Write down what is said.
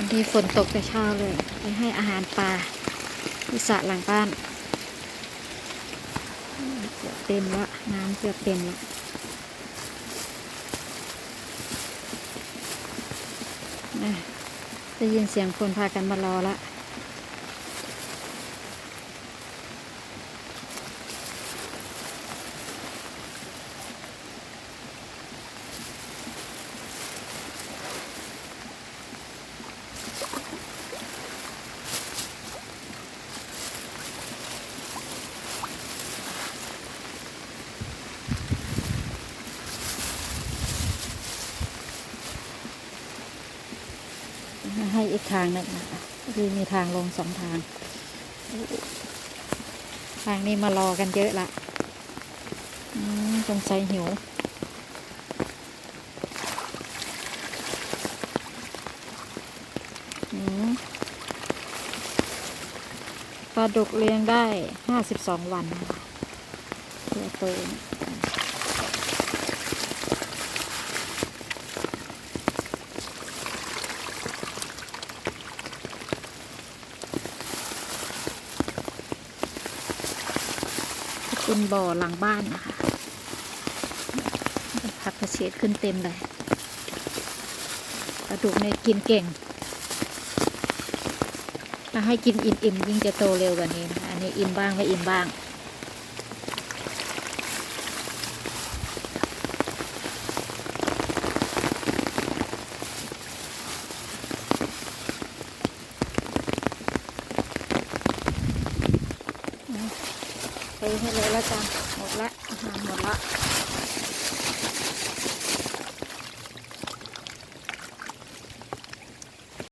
วันนี้ฝนตกแต่เช้าเลยไปให้อาหารปลาที่สระหลังบ้านเกือบเต็มละน้ำเกือบเต็มละนะได้ยินเสียงคนพากันมารอละ ให้อีกทางหนึ่งนะคะคือมีทางลงสองทาง ทางนี้มารอกันเยอะละอืมสงสัยหิวปลาดุกเลี้ยงได้ห้าสิบสองวันนะคะตัวโต เนี่ยเป็นบ่อหลังบ้านนะคะผักกระเฉดขึ้นเต็มเลยปลาดุกเนี่ยกินเก่งถ้าให้กินอิ่มๆยิ่งจะโตเร็วกว่านี้นะอันนี้อิ่มบ้างไม่อิ่มบ้าง ไปให้เลยแล้วจ้ะหมดละอาหารหมดละ